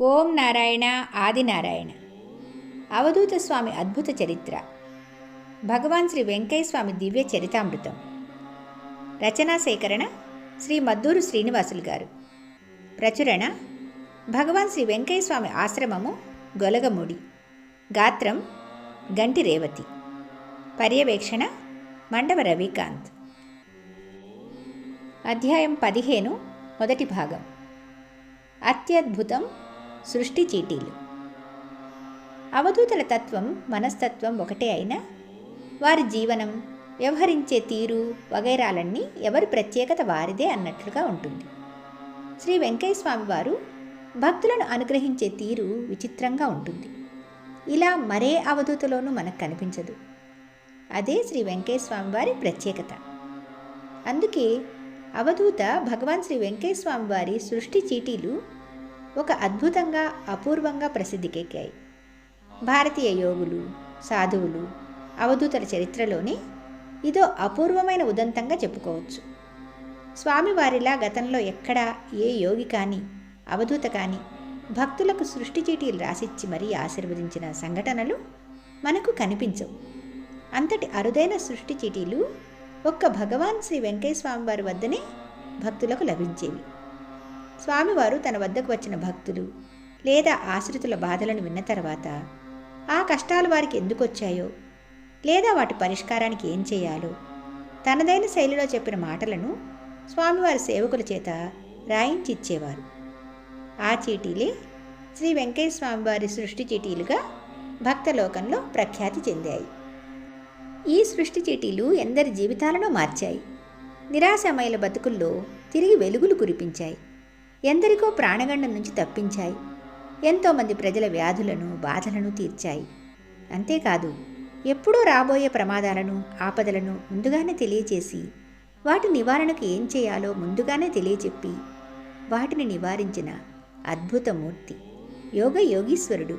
ఓం నారాయణ ఆదినారాయణ అవధూత స్వామి అద్భుత చరిత్ర. భగవాన్ శ్రీ వెంకయ్య స్వామి దివ్య చరితామృతం. రచనా సేకరణ శ్రీ మద్దూరు శ్రీనివాసులు గారు. ప్రచురణ భగవాన్ శ్రీ వెంకయ్య స్వామి ఆశ్రమము గొలగముడి. గాత్రం గంటి రేవతి. పర్యవేక్షణ మండవ రవికాంత్. అధ్యాయం పదిహేను మొదటి భాగం. అత్యద్భుతం సృష్టి చీటీలు. అవధూతల తత్వం మనస్తత్వం ఒకటే అయినా వారి జీవనం వ్యవహరించే తీరు వగైరాలన్నీ ఎవరి ప్రత్యేకత వారిదే అన్నట్లుగా ఉంటుంది. శ్రీ వెంకయ్యస్వామి వారు భక్తులను అనుగ్రహించే తీరు విచిత్రంగా ఉంటుంది. ఇలా మరే అవధూతలోనూ మనకు కనిపించదు. అదే శ్రీ వెంకయ్యస్వామి వారి ప్రత్యేకత. అందుకే అవధూత భగవాన్ శ్రీ వెంకయ్యస్వామి వారి సృష్టి చీటీలు ఒక అద్భుతంగా అపూర్వంగా ప్రసిద్ధికెక్కాయి. భారతీయ యోగులు సాధువులు అవధూతల చరిత్రలోనే ఇదో అపూర్వమైన ఉదంతంగా చెప్పుకోవచ్చు. స్వామివారిలా గతంలో ఎక్కడా ఏ యోగి కానీ అవధూత కానీ భక్తులకు సృష్టి చీటీలు రాసిచ్చి మరీ ఆశీర్వదించిన సంఘటనలు మనకు కనిపించవు. అంతటి అరుదైన సృష్టి చీటీలు ఒక్క భగవాన్ శ్రీ వెంకయ్య స్వామివారి వద్దనే భక్తులకు లభించేవి. స్వామివారు తన వద్దకు వచ్చిన భక్తులు లేదా ఆశ్రితుల బాధలను విన్న తర్వాత ఆ కష్టాలు వారికి ఎందుకు వచ్చాయో లేదా వాటి పరిష్కారానికి ఏం చేయాలో తనదైన శైలిలో చెప్పిన మాటలను స్వామివారి సేవకుల చేత రాయించి ఇచ్చేవారు ఆ చీటీలే శ్రీ వెంకయ్య స్వామివారి సృష్టి చీటీలుగా భక్తలోకంలో ప్రఖ్యాతి చెందాయి. ఈ సృష్టి చీటీలు ఎందరి జీవితాలను మార్చాయి. నిరాశమయుల బతుకుల్లో తిరిగి వెలుగులు కురిపించాయి. ఎందరికో ప్రాణగండం నుంచి తప్పించాయి. ఎంతోమంది ప్రజల వ్యాధులను బాధలను తీర్చాయి. అంతేకాదు ఎప్పుడూ రాబోయే ప్రమాదాలను ఆపదలను ముందుగానే తెలియచేసి వాటి నివారణకు ఏం చేయాలో ముందుగానే తెలియచెప్పి వాటిని నివారించిన అద్భుతమూర్తి యోగ యోగీశ్వరుడు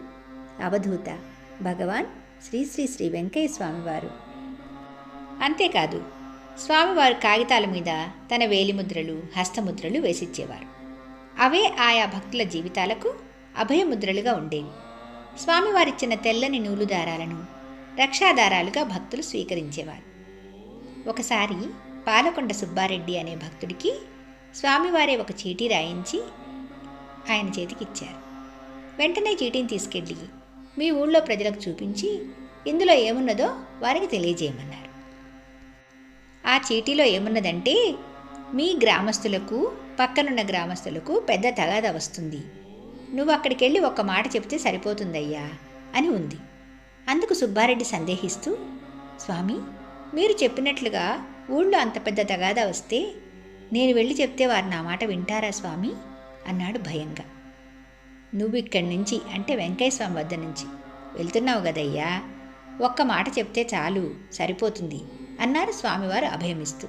అవధూత భగవాన్ శ్రీ శ్రీ శ్రీ వెంకయ్య స్వామివారు అంతేకాదు స్వామివారు కాగితాల మీద తన వేలిముద్రలు హస్తముద్రలు వేసిచ్చేవారు. అవే ఆయా భక్తుల జీవితాలకు అభయముద్రలుగా ఉండేవి. స్వామివారిచ్చిన తెల్లని నూలు దారాలను రక్షాదారాలుగా భక్తులు స్వీకరించేవారు. ఒకసారి పాలకొండ సుబ్బారెడ్డి అనే భక్తుడికి స్వామివారే ఒక చీటీ రాయించి ఆయన చేతికిచ్చారు. వెంటనే చీటీని తీసుకెళ్ళి మీ ఊళ్ళో ప్రజలకు చూపించి ఇందులో ఏమున్నదో వారికి తెలియజేయమన్నారు. ఆ చీటీలో ఏమున్నదంటే మీ గ్రామస్తులకు పక్కనున్న గ్రామస్తులకు పెద్ద తగాద వస్తుంది. నువ్వు అక్కడికి వెళ్ళి ఒక్క మాట చెప్తే సరిపోతుందయ్యా అని ఉంది. అందుకు సుబ్బారెడ్డి సందేహిస్తూ స్వామి మీరు చెప్పినట్లుగా ఊళ్ళో అంత పెద్ద తగాదా వస్తే నేను వెళ్ళి చెప్తే వారు నా మాట వింటారా స్వామి? అన్నాడు భయంగా. నువ్వు ఇక్కడి నుంచి అంటే వెంకయ్య స్వామి వద్ద నుంచి వెళ్తున్నావు కదయ్యా. ఒక్క మాట చెప్తే చాలు సరిపోతుంది అన్నారు స్వామివారు అభయమిస్తూ.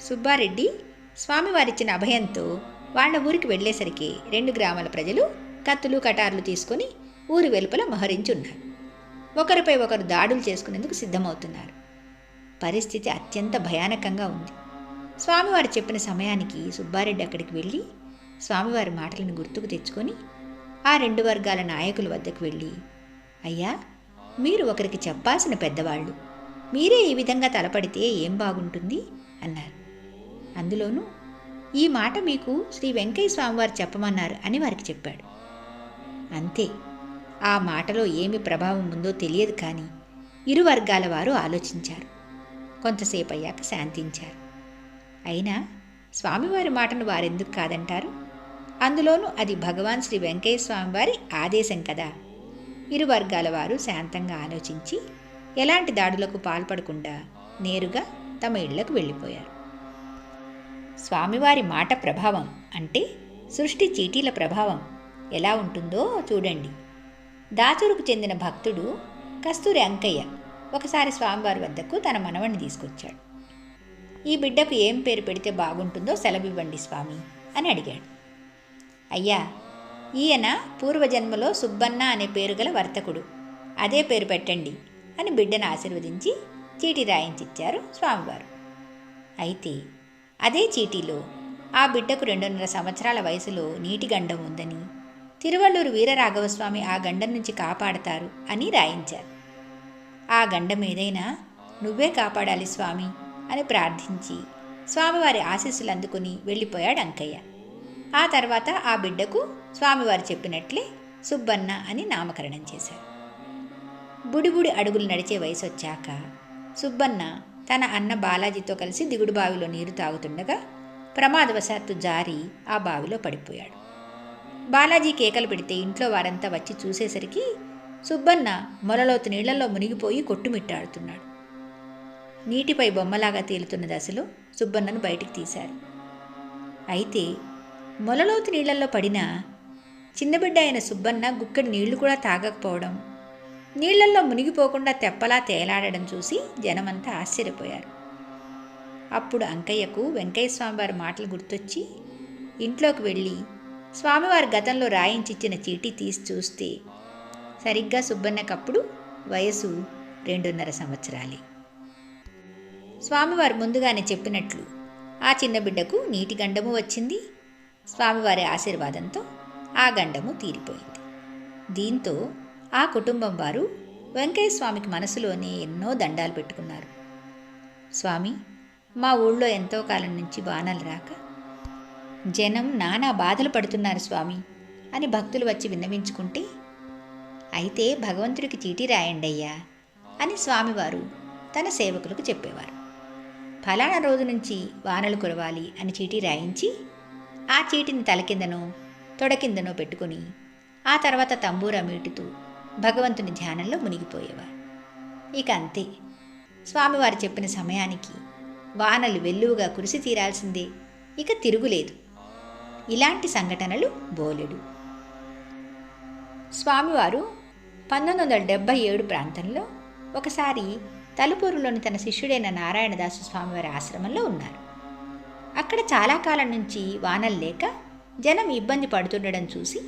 సుబ్బారెడ్డి స్వామివారిచ్చిన అభయంతో వాళ్ళ ఊరికి వెళ్ళేసరికి రెండు గ్రామాల ప్రజలు కత్తులు కటార్లు తీసుకొని ఊరి వెలుపల మోహరించి ఉన్నారు ఒకరిపై ఒకరు దాడులు చేసుకునేందుకు సిద్ధమవుతున్నారు. పరిస్థితి అత్యంత భయానకంగా ఉంది. స్వామివారు చెప్పిన సమయానికి సుబ్బారెడ్డి అక్కడికి వెళ్ళి స్వామివారి మాటలను గుర్తుకు తెచ్చుకొని ఆ రెండు వర్గాల నాయకుల వద్దకు వెళ్ళి అయ్యా మీరు ఒకరికి చెప్పాల్సిన పెద్దవాళ్ళు. మీరే ఈ విధంగా తలపడితే ఏం బాగుంటుంది? అన్నారు. అందులోనూ ఈ మాట మీకు శ్రీ వెంకయ్య స్వామివారు చెప్పమన్నారు అని వారికి చెప్పాడు. అంతే ఆ మాటలో ఏమి ప్రభావం ఉందో తెలియదు కానీ ఇరు వర్గాల వారు ఆలోచించారు. కొంతసేపు అయ్యాక శాంతించారు. అయినా స్వామివారి మాటను వారెందుకు కాదంటారు? అందులోనూ అది భగవాన్ శ్రీ వెంకయ్య స్వామివారి ఆదేశం కదా. ఇరు వర్గాల వారు శాంతంగా ఆలోచించి ఎలాంటి దాడులకు పాల్పడకుండా నేరుగా తమ ఇళ్ళకు వెళ్ళిపోయారు. స్వామివారి మాట ప్రభావం అంటే సృష్టి చీటీల ప్రభావం ఎలా ఉంటుందో చూడండి. దాచూరుకు చెందిన భక్తుడు కస్తూరి అంకయ్య ఒకసారి స్వామివారి వద్దకు తన మనవణ్ణి తీసుకొచ్చాడు. ఈ బిడ్డకు ఏం పేరు పెడితే బాగుంటుందో సెలవివ్వండి స్వామి అని అడిగాడు. అయ్యా ఈయన పూర్వజన్మలో సుబ్బన్న అనే పేరు గల వర్తకుడు. అదే పేరు పెట్టండి అని బిడ్డను ఆశీర్వదించి చీటీ రాయించిచ్చారు స్వామివారు. అయితే అదే చీటీలో ఆ బిడ్డకు రెండున్నర సంవత్సరాల వయసులో నీటి గండం ఉందని తిరువల్లూరు వీరరాఘవస్వామి ఆ గండం నుంచి కాపాడతారు అని రాయించారు. ఆ గండం ఏదైనా నువ్వే కాపాడాలి స్వామి అని ప్రార్థించి స్వామివారి ఆశీస్సులు అందుకుని వెళ్ళిపోయాడు అంకయ్య. ఆ తర్వాత ఆ బిడ్డకు స్వామివారు చెప్పినట్లే సుబ్బన్న అని నామకరణం చేశారు బుడిబుడి అడుగులు నడిచే వయసు వచ్చాక సుబ్బన్న తన అన్న బాలాజీతో కలిసి దిగుడు బావిలో నీరు తాగుతుండగా ప్రమాదవశాత్తు జారి ఆ బావిలో పడిపోయాడు. బాలాజీ కేకలు పెడితే ఇంట్లో వారంతా వచ్చి చూసేసరికి సుబ్బన్న మొలలోతు నీళ్ళలో మునిగిపోయి కొట్టుమిట్టాడుతున్నాడు. నీటిపై బొమ్మలాగా తేలుతున్న దశలో సుబ్బన్నను బయటికి తీశారు అయితే మొలలోతు నీళ్ళలో పడిన చిన్నబిడ్డ అయిన సుబ్బన్న గుక్కడి నీళ్ళు కూడా తాగకపోవడం నీళ్ళల్లో మునిగిపోకుండా తెప్పలా తేలాడడం చూసి జనమంతా ఆశ్చర్యపోయారు. అప్పుడు అంకయ్యకు వెంకయ్య స్వామివారి మాటలు గుర్తొచ్చి ఇంట్లోకి వెళ్ళి స్వామివారి గతంలో రాయించిచ్చిన చీటీ తీసి చూస్తే సరిగ్గా సుబ్బన్నకప్పుడు వయసు రెండున్నర సంవత్సరాలే. స్వామివారు ముందుగానే చెప్పినట్లు ఆ చిన్న బిడ్డకు నీటి గండము వచ్చింది. స్వామివారి ఆశీర్వాదంతో ఆ గండము తీరిపోయింది. దీంతో ఆ కుటుంబం వారు వెంకయ్య స్వామికి మనసులోనే ఎన్నో దండాలు పెట్టుకున్నారు. స్వామి మా ఊళ్ళో ఎంతో కాలం నుంచి వానలు రాక జనం నానా బాధలు పడుతున్నారు స్వామి అని భక్తులు వచ్చి విన్నవించుకుంటే అయితే భగవంతుడికి చీటీ రాయండయ్యా అని స్వామివారు తన సేవకులకు చెప్పేవారు. ఫలానా రోజు నుంచి వానలు కురవాలి అని చీటీ రాయించి ఆ చీటిని తల కిందనో తొడ కిందనో పెట్టుకుని ఆ తర్వాత తంబూరా మీటుతూ భగవంతుని ధ్యానంలో మునిగిపోయేవారు. ఇక అంతే. స్వామివారు చెప్పిన సమయానికి వానలు వెల్లువగా కురిసి తీరాల్సిందే. ఇక తిరుగులేదు. ఇలాంటి సంఘటనలు బోలెడు. స్వామివారు పంతొమ్మిది వందల డెబ్భై ఏడు ప్రాంతంలో ఒకసారి తలుపూరులోని తన శిష్యుడైన నారాయణదాసు స్వామివారి ఆశ్రమంలో ఉన్నారు. అక్కడ చాలా కాలం నుంచి వానలు లేక జనం ఇబ్బంది పడుతుండడం చూసి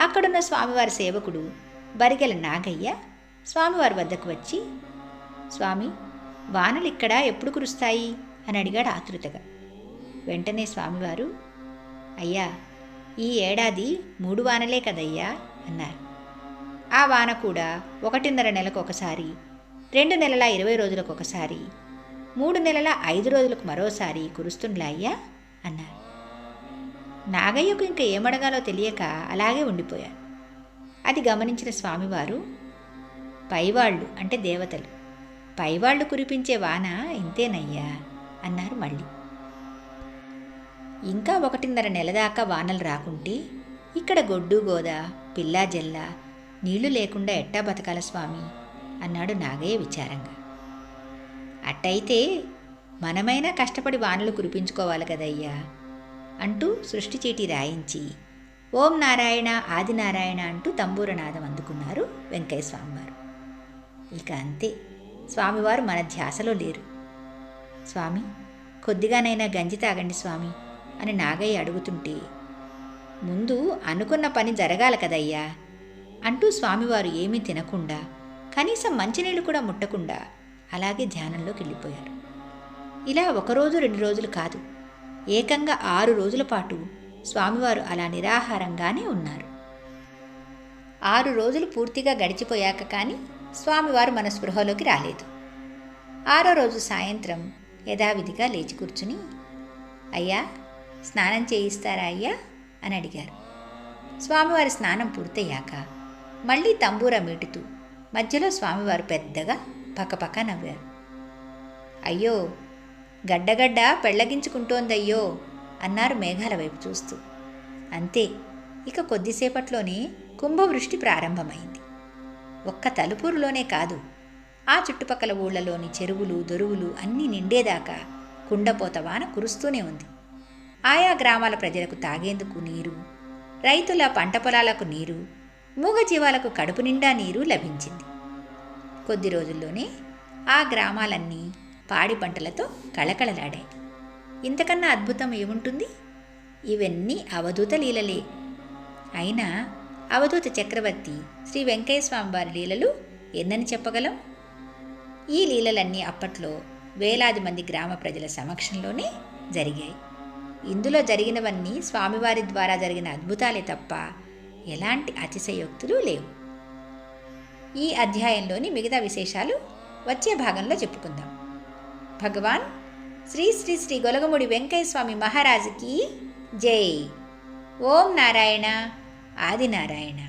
అక్కడున్న స్వామివారి సేవకుడు బరిగెల నాగయ్య స్వామివారి వద్దకు వచ్చి స్వామి వానలు ఇక్కడ ఎప్పుడు కురుస్తాయి? అని అడిగాడు ఆతృతగా వెంటనే స్వామివారు అయ్యా ఈ ఏడాది మూడు వానలే కదయ్యా అన్నారు. ఆ వాన కూడా ఒకటిన్నర నెలకు ఒకసారి రెండు నెలల ఇరవై రోజులకు ఒకసారి మూడు నెలల ఐదు రోజులకు మరోసారి కురుస్తుండ్లా అయ్యా అన్నారు. నాగయ్యకు ఇంకా ఏమడగాలో తెలియక అలాగే ఉండిపోయారు. అది గమనించిన స్వామివారు పైవాళ్ళు అంటే దేవతలు పైవాళ్ళు కురిపించే వాన ఇంతేనయ్యా అన్నారు మళ్ళీ. ఇంకా ఒకటిన్నర నెల దాకా వానలు రాకుంటే ఇక్కడ గొడ్డు గోద పిల్లా జల్ల నీళ్ళు లేకుండా ఎట్టా బతకాల స్వామి? అన్నాడు నాగయ్య విచారంగా. అట్టయితే మనమైనా కష్టపడి వానలు కురిపించుకోవాలి కదయ్యా అంటూ సృష్టి చీటి రాయించి ఓం నారాయణ ఆదినారాయణ అంటూ తంబూరనాదం అందుకున్నారు వెంకయ్య స్వామివారు. ఇక అంతే. స్వామివారు మన ధ్యాసలో లేరు. స్వామి కొద్దిగానైనా గంజి తాగండి స్వామి అని నాగయ్య అడుగుతుంటే ముందు అనుకున్న పని జరగాలి కదయ్యా అంటూ స్వామివారు ఏమీ తినకుండా కనీసం మంచినీళ్ళు కూడా ముట్టకుండా అలాగే ధ్యానంలోకి వెళ్ళిపోయారు. ఇలా ఒకరోజు రెండు రోజులు కాదు ఏకంగా ఆరు రోజుల పాటు స్వామివారు అలా నిరాహారంగానే ఉన్నారు. ఆరు రోజులు పూర్తిగా గడిచిపోయాక కానీ స్వామివారు మన స్పృహలోకి రాలేదు. ఆరో రోజు సాయంత్రం యథావిధిగా లేచి కూర్చుని అయ్యా స్నానం చేయిస్తారా అయ్యా? అని అడిగారు. స్వామివారి స్నానం పూర్తయ్యాక మళ్ళీ తంబూరా మీటుతూ మధ్యలో స్వామివారు పెద్దగా పక్కపక్క నవ్వారు. అయ్యో గడ్డగడ్డ పెళ్ళగించుకుంటోందయ్యో అన్నారు మేఘాల వైపు చూస్తూ. అంతే ఇక కొద్దిసేపట్లోనే కుంభవృష్టి ప్రారంభమైంది. ఒక్క తలుపూరులోనే కాదు ఆ చుట్టుపక్కల ఊళ్ళలోని చెరువులు దొరువులు అన్నీ నిండేదాకా కుండపోత వాన కురుస్తూనే ఉంది. ఆయా గ్రామాల ప్రజలకు తాగేందుకు నీరు రైతుల పంట పొలాలకు నీరు మూగజీవాలకు కడుపు నిండా నీరు లభించింది. కొద్ది రోజుల్లోనే ఆ గ్రామాలన్నీ పాడి పంటలతో కళకళలాడాయి. ఇంతకన్నా అద్భుతం ఏముంటుంది? ఇవన్నీ అవధూత లీలలే. అయినా అవధూత చక్రవర్తి శ్రీ వెంకయ్యస్వామి వారి లీలలు ఎన్నని చెప్పగలం? ఈ లీలలన్నీ అప్పట్లో వేలాది మంది గ్రామ ప్రజల సమక్షంలోనే జరిగాయి. ఇందులో జరిగినవన్నీ స్వామివారి ద్వారా జరిగిన అద్భుతాలే తప్ప ఎలాంటి అతిశయోక్తులు లేవు. ఈ అధ్యాయంలోని మిగతా విశేషాలు వచ్చే భాగంలో చెప్పుకుందాం. భగవాన్ శ్రీ శ్రీ శ్రీ గొలగముడి వెంకయ్యస్వామి మహారాజుకి జై. ఓం నారాయణ. ఆదినారాయణ.